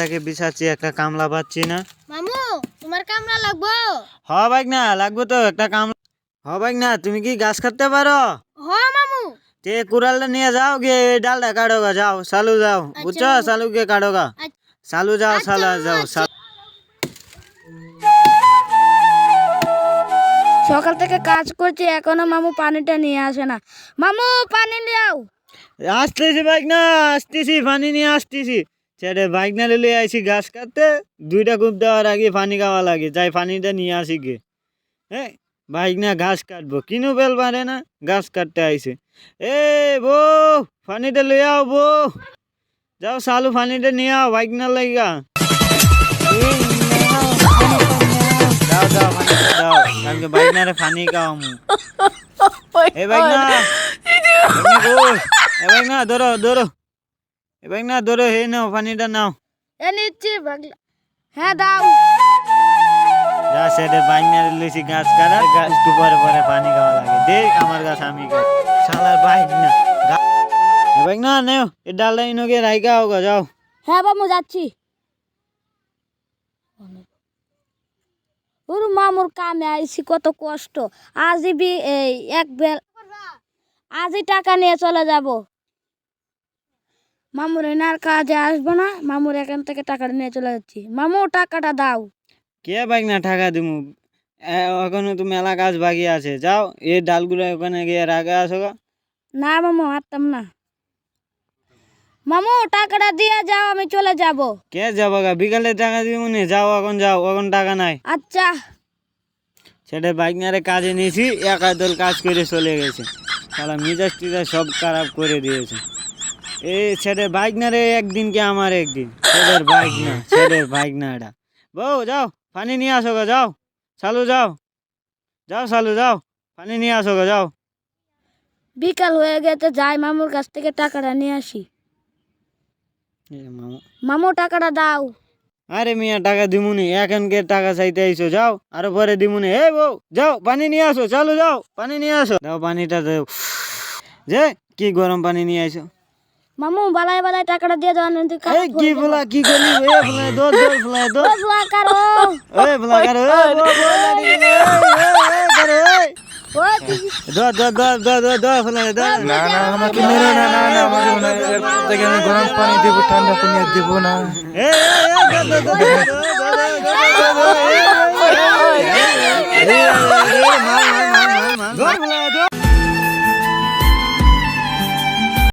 থেকে বিছাচ্ছি একটা কামলা পাচ্ছি না। মামু তোমার কামড়া লাগবো? হ বাইক না লাগবে তো একটা কামলা। হ বাইক না তুমি কি গাছ কাটতে পারো? হ মামু। তে কুড়ালটা নিয়ে যাও গে এই ডালটা কাটো গা যাও সালু যাও। বুঝছ? সালু কে কাটো গা আচ্ছা। সালু যাও সালু যাও সালু। সকাল থেকে কাজ করছি এখনও মামু পানিটা নিয়ে আসে না। মামু পানি লিয়াও আসতেছি বাইক না আসতেছি পানি নিয়ে আসতেছি। ছেড়ে বাইক না লিয়ে আইছি গাছ কাটতে দুইটা কূপ দেওয়ার আগে পানি খাওয়া লাগে যাই পানিটা নিয়ে আসি গে। হ্যাঁ বাইক না ঘাস কাটবো কিনু বেল পারে না ঘাস কাটতে আইছে। এ বউ পানিটা লই আও বউ। যাও সালু পানিটা নিয়ে আও বাইক না লাগা দাও দাও পানিটা দাও কালকে বাইক না রে পানি খাওয়াম এ বাইক না এ বাইক না ধরো ধরো। এ বাইক না ধরো হে নাও পানিটা নাও। এ নিচ্ছি ভাগলা হ্যাঁ দাও। যা সেটা বাইক না লইছি গাছ কাটা। গাছ একটু পরে পানি খাওয়া লাগে। দেখ আমার গাছ আমি শালার বাইক না। গা- এ বাইক না নেও। এ ডালটা ইনোকে রাইকা হোক যাও। হ্যাঁ বামু যাচ্ছি। ওর মামুর কামে আইছি কত কষ্ট। আজিবি এই এক বেল আজই টাকা নিয়ে চলে যাব। মামুর এনার কাজে আসব না মামুর এখান থেকে টাকাটা নিয়ে চলে যাচ্ছি। মামু টাকাটা দাও। কে বাইক না টাকা দিমু? এখনও তো মেলা গাছ বাকি আছে যাও এই ডালগুলো ওখানে গিয়ে রাখা আসো গা। না মামু হারতাম না। মামু টাকাটা দিয়ে যাও আমি চলে যাব। কে যাব গা? বিকালে টাকা দিমু নি যাও এখন যাও এখন টাকা নাই। আচ্ছা। সেটা বাইক নিয়ে কাজে নিয়েছি একা দল কাজ করে চলে গেছে। সালা মিজাজ টিজাজ সব খারাপ করে দিয়েছে। এ ছেড়ে বাইক না রে একদিন কি আমার একদিন? ছেলের বাইক না ছেলের বাইক না এটা বউ যাও পানি নিয়ে আসো গো যাও। সালু যাও। যাও সালু যাও। পানি নিয়ে আসো গো যাও। বিকাল হয়ে গেছে যাই মামুর কাছ থেকে টাকাটা নিয়ে আসি। মামু। টাকাটা দাও। আরে মিয়া টাকা দিমুনি। এখানকে টাকা চাইতে আইসো যাও আরও পরে দিমুনি। এ বউ যাও পানি নিয়ে আসো চালু যাও। পানি নিয়ে আসো। দাও পানিটা দাও। যে কি গরম পানি নিয়ে আইসো মামু বালাই বালাই টাকাটা দিয়ে যাও আমি তুই এই কি বলা কি করলি এ বলা দো দো বলা দো বলা করো এ বো বো এ এ করো এ দো দো দো দো দো দো বলা দো না না আমাকে মেরো না না না মারো না থেকে আমি গরম পানি দেব ঠান্ডা পানি দেব না এ এ দো দো দো দো দো দো দো মার মার মার মার মার দো বলা দো